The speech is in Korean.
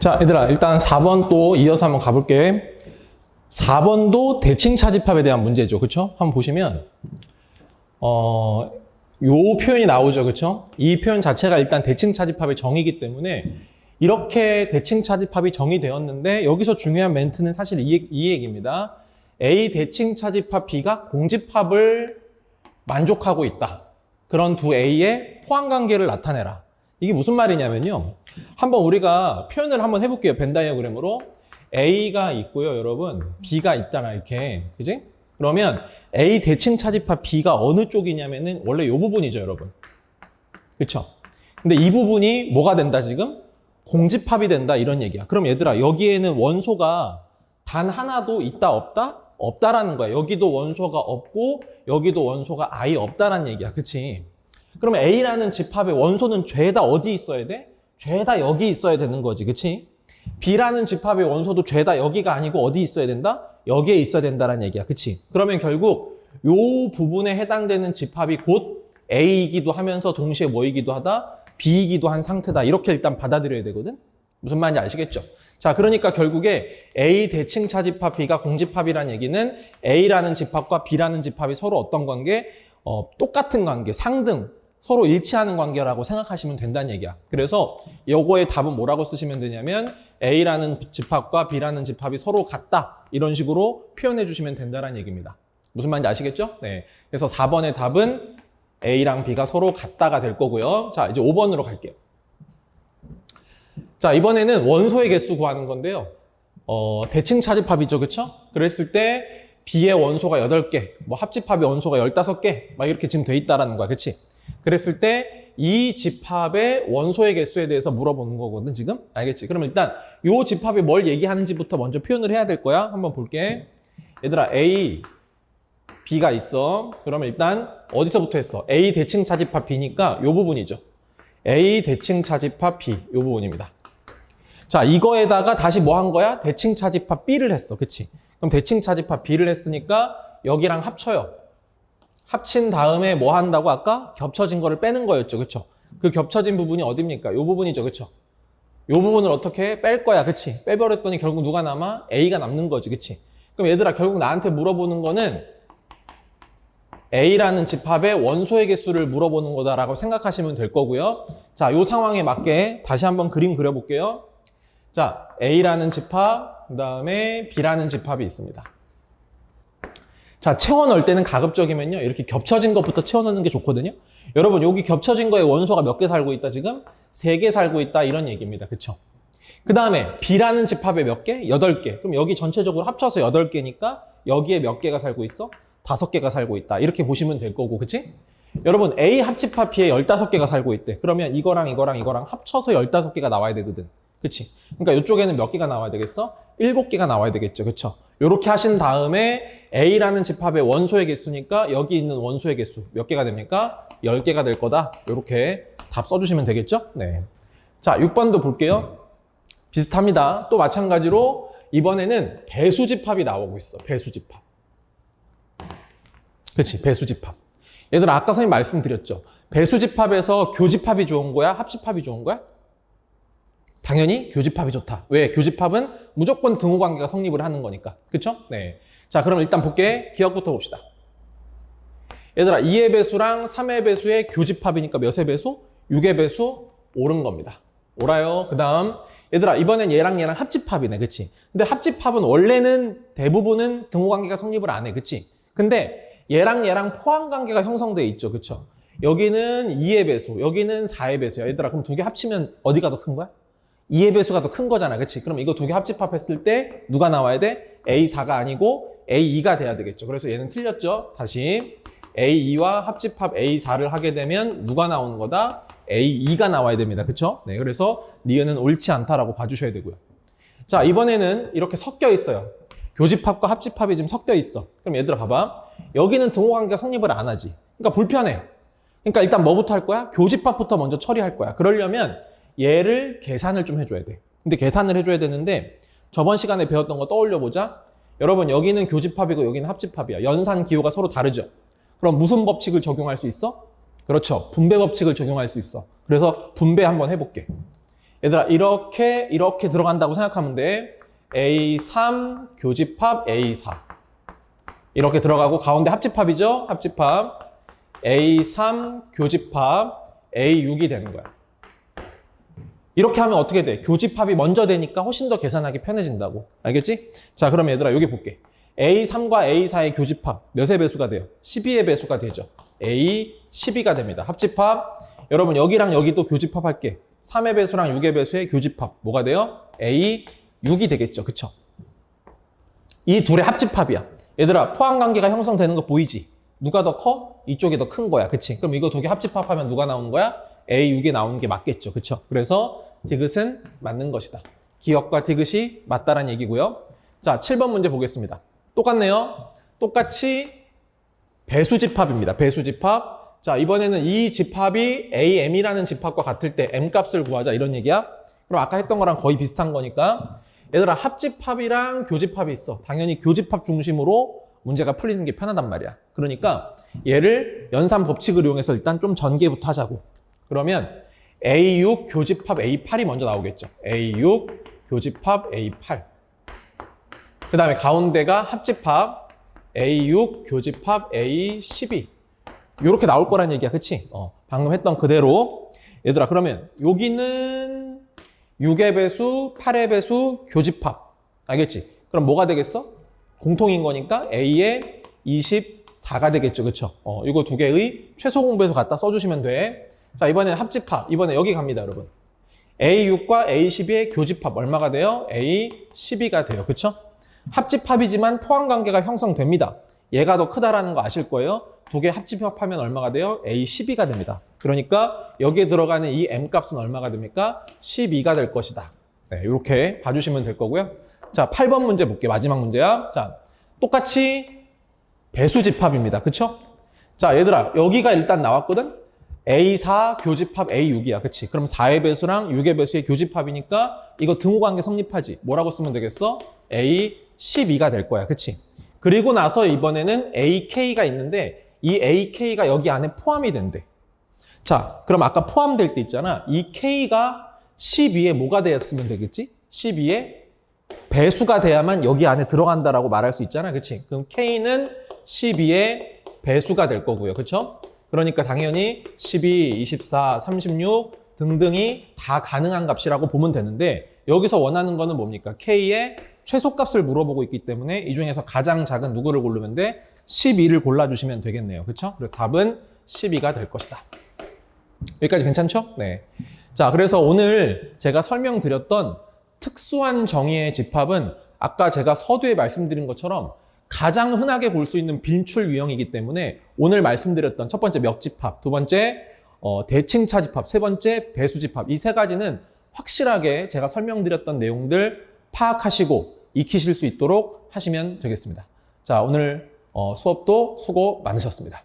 자, 얘들아, 일단 4번 또 이어서 한번 가볼게. 4번도 대칭 차집합에 대한 문제죠. 그쵸? 한번 보시면, 어, 요 표현이 나오죠. 그쵸? 이 표현 자체가 일단 대칭 차집합의 정의이기 때문에 이렇게 대칭 차집합이 정의되었는데 여기서 중요한 멘트는 사실 이, 이 얘기입니다. A 대칭 차집합 B가 공집합을 만족하고 있다. 그런 두 A의 포함 관계를 나타내라. 이게 무슨 말이냐면요. 한번 우리가 표현을 한번 해볼게요. 벤 다이어그램으로. A가 있고요, 여러분. B가 있잖아, 이렇게. 그지? 그러면 A 대칭 차집합 B가 어느 쪽이냐면은 원래 이 부분이죠, 여러분. 그쵸? 근데 이 부분이 뭐가 된다, 지금? 공집합이 된다, 이런 얘기야. 그럼 얘들아, 여기에는 원소가 단 하나도 있다, 없다? 없다라는 거야. 여기도 원소가 없고, 여기도 원소가 아예 없다라는 얘기야. 그치? 그러면 A라는 집합의 원소는 죄다 어디 있어야 돼? 죄다 여기 있어야 되는 거지. 그치? B라는 집합의 원소도 죄다 여기가 아니고 어디 있어야 된다? 여기에 있어야 된다는 얘기야. 그치? 그러면 결국 요 부분에 해당되는 집합이 곧 A이기도 하면서 동시에 뭐이기도 하다? B이기도 한 상태다. 이렇게 일단 받아들여야 되거든? 무슨 말인지 아시겠죠? 자, 그러니까 결국에 A 대칭 차집합 B가 공집합이라는 얘기는 A라는 집합과 B라는 집합이 서로 어떤 관계? 어, 똑같은 관계, 상등, 서로 일치하는 관계라고 생각하시면 된다는 얘기야. 그래서 요거의 답은 뭐라고 쓰시면 되냐면 A라는 집합과 B라는 집합이 서로 같다. 이런 식으로 표현해 주시면 된다는 얘기입니다. 무슨 말인지 아시겠죠? 네. 그래서 4번의 답은 A랑 B가 서로 같다가 될 거고요. 자, 이제 5번으로 갈게요. 자, 이번에는 원소의 개수 구하는 건데요. 어, 대칭 차집합이죠. 그쵸? 그랬을 때 B의 원소가 8개, 뭐 합집합의 원소가 15개, 막 이렇게 지금 돼 있다라는 거야. 그치? 그랬을 때 이 집합의 원소의 개수에 대해서 물어보는 거거든, 지금? 알겠지? 그럼 일단 이 집합이 뭘 얘기하는지부터 먼저 표현을 해야 될 거야. 한번 볼게. 얘들아, A, B가 있어. 그러면 일단 어디서부터 했어? A 대칭 차집합 B니까 이 부분이죠. A 대칭 차집합 B, 이 부분입니다. 자, 이거에다가 다시 뭐 한 거야? 대칭 차집합 B를 했어. 그치? 그럼 대칭 차집합 B를 했으니까 여기랑 합쳐요. 합친 다음에 뭐 한다고 아까? 겹쳐진 거를 빼는 거였죠. 그쵸? 그 겹쳐진 부분이 어딥니까? 요 부분이죠. 그쵸? 요 부분을 어떻게 뺄 거야. 그치? 빼버렸더니 결국 누가 남아? A가 남는 거지. 그치? 그럼 얘들아, 결국 나한테 물어보는 거는 A라는 집합의 원소의 개수를 물어보는 거다라고 생각하시면 될 거고요. 자, 요 상황에 맞게 다시 한번 그림 그려볼게요. 자, A라는 집합, 그 다음에 B라는 집합이 있습니다. 자, 채워 넣을 때는 가급적이면요. 이렇게 겹쳐진 것부터 채워 넣는 게 좋거든요. 여러분, 여기 겹쳐진 거에 원소가 몇 개 살고 있다, 지금? 세 개 살고 있다, 이런 얘기입니다. 그쵸? 그 다음에 B라는 집합에 몇 개? 여덟 개. 그럼 여기 전체적으로 합쳐서 여덟 개니까 여기에 몇 개가 살고 있어? 다섯 개가 살고 있다. 이렇게 보시면 될 거고, 그치? 여러분, A 합집합 B에 15개가 살고 있대. 그러면 이거랑 이거랑 이거랑 합쳐서 15개가 나와야 되거든. 그치? 그러니까 이쪽에는 몇 개가 나와야 되겠어? 7개가 나와야 되겠죠. 그쵸? 요렇게 하신 다음에 A라는 집합의 원소의 개수니까 여기 있는 원소의 개수 몇 개가 됩니까? 10개가 될 거다. 요렇게 답 써주시면 되겠죠? 네. 자, 6번도 볼게요. 비슷합니다. 또 마찬가지로 이번에는 배수집합이 나오고 있어. 배수집합. 그치? 배수집합. 얘들아, 아까 선생님 말씀드렸죠. 배수집합에서 교집합이 좋은 거야? 합집합이 좋은 거야? 당연히 교집합이 좋다. 왜? 교집합은 무조건 등호 관계가 성립을 하는 거니까. 그쵸? 네. 자, 그럼 일단 볼게. 기억부터 봅시다. 얘들아, 2의 배수랑 3의 배수의 교집합이니까 몇의 배수? 6의 배수 옳은 겁니다. 옳아요. 그 다음, 얘들아, 이번엔 얘랑 얘랑 합집합이네. 그치? 근데 합집합은 원래는 대부분은 등호 관계가 성립을 안 해. 그치? 근데 얘랑 얘랑 포함 관계가 형성돼 있죠. 그쵸? 여기는 2의 배수, 여기는 4의 배수야. 얘들아, 그럼 두 개 합치면 어디가 더 큰 거야? 2의 배수가 더 큰 거잖아. 그치? 그럼 이거 두 개 합집합했을 때 누가 나와야 돼? A4가 아니고 A2가 돼야 되겠죠. 그래서 얘는 틀렸죠. 다시 A2와 합집합 A4를 하게 되면 누가 나오는 거다? A2가 나와야 됩니다. 그쵸? 네, 그래서 니은은 옳지 않다라고 봐주셔야 되고요. 자, 이번에는 이렇게 섞여 있어요. 교집합과 합집합이 지금 섞여 있어. 그럼 얘들아 봐봐. 여기는 등호 관계가 성립을 안 하지. 그러니까 불편해. 그러니까 일단 뭐부터 할 거야? 교집합부터 먼저 처리할 거야. 그러려면 얘를 계산을 좀 해줘야 돼. 근데 계산을 해줘야 되는데 저번 시간에 배웠던 거 떠올려 보자. 여러분 여기는 교집합이고 여기는 합집합이야. 연산 기호가 서로 다르죠. 그럼 무슨 법칙을 적용할 수 있어? 그렇죠. 분배 법칙을 적용할 수 있어. 그래서 분배 한번 해볼게. 얘들아, 이렇게, 이렇게 들어간다고 생각하면 돼. A3 교집합 A4. 이렇게 들어가고 가운데 합집합이죠? 합집합. A3 교집합 A6이 되는 거야. 이렇게 하면 어떻게 돼? 교집합이 먼저 되니까 훨씬 더 계산하기 편해진다고. 알겠지? 자, 그럼 얘들아, 여기 볼게. A3과 A4의 교집합 몇의 배수가 돼요? 12의 배수가 되죠. A 12가 됩니다. 합집합. 여러분, 여기랑 여기도 교집합 할게. 3의 배수랑 6의 배수의 교집합. 뭐가 돼요? A 6이 되겠죠. 그쵸? 이 둘의 합집합이야. 얘들아, 포함관계가 형성되는 거 보이지? 누가 더 커? 이쪽이 더 큰 거야. 그치? 그럼 이거 두 개 합집합하면 누가 나오는 거야? A6이 나오는 게 맞겠죠. 그쵸? 그래서 디귿은 맞는 것이다. 기억과 디귿이 맞다란 얘기고요. 자, 7번 문제 보겠습니다. 똑같네요. 똑같이 배수집합입니다. 배수집합. 자, 이번에는 이 집합이 AM이라는 집합과 같을 때 M 값을 구하자. 이런 얘기야. 그럼 아까 했던 거랑 거의 비슷한 거니까. 얘들아, 합집합이랑 교집합이 있어. 당연히 교집합 중심으로 문제가 풀리는 게 편하단 말이야. 그러니까 얘를 연산 법칙을 이용해서 일단 좀 전개부터 하자고. 그러면 A6 교집합 A8이 먼저 나오겠죠. A6 교집합 A8. 그 다음에 가운데가 합집합 A6 교집합 A12. 이렇게 나올 거란 얘기야. 그치? 어, 방금 했던 그대로. 얘들아, 그러면 여기는 6의 배수, 8의 배수, 교집합. 알겠지? 그럼 뭐가 되겠어? 공통인 거니까 A의 24가 되겠죠. 그쵸? 어, 이거 두 개의 최소 공배수 갖다 써주시면 돼. 자, 이번엔 합집합. 이번에 여기 갑니다, 여러분. A6과 A12의 교집합 얼마가 돼요? A12가 돼요. 그쵸? 합집합이지만 포함 관계가 형성됩니다. 얘가 더 크다라는 거 아실 거예요. 두 개 합집합하면 얼마가 돼요? A12가 됩니다. 그러니까 여기에 들어가는 이 M 값은 얼마가 됩니까? 12가 될 것이다. 네, 이렇게 봐주시면 될 거고요. 자, 8번 문제 볼게요. 마지막 문제야. 자, 똑같이 배수집합입니다. 그쵸? 자, 얘들아, 여기가 일단 나왔거든? A4 교집합 A6이야. 그치? 그럼 4의 배수랑 6의 배수의 교집합이니까 이거 등호관계 성립하지. 뭐라고 쓰면 되겠어? A12가 될 거야. 그치? 그리고 나서 이번에는 AK가 있는데 이 AK가 여기 안에 포함이 된대. 자, 그럼 아까 포함될 때 있잖아. 이 K가 12에 뭐가 되었으면 되겠지? 12에 배수가 돼야만 여기 안에 들어간다라고 말할 수 있잖아. 그치? 그럼 K는 12의 배수가 될 거고요. 그쵸? 그러니까 당연히 12, 24, 36 등등이 다 가능한 값이라고 보면 되는데 여기서 원하는 거는 뭡니까? K의 최소값을 물어보고 있기 때문에 이 중에서 가장 작은 누구를 고르면 돼? 12를 골라주시면 되겠네요. 그쵸? 그래서 답은 12가 될 것이다. 여기까지 괜찮죠? 네. 자, 그래서 오늘 제가 설명드렸던 특수한 정의의 집합은 아까 제가 서두에 말씀드린 것처럼 가장 흔하게 볼 수 있는 빈출 유형이기 때문에 오늘 말씀드렸던 첫 번째 멱집합, 두 번째 어, 대칭차 집합, 세 번째 배수 집합 이 세 가지는 확실하게 제가 설명드렸던 내용들 파악하시고 익히실 수 있도록 하시면 되겠습니다. 자, 오늘 어, 수업도 수고 많으셨습니다.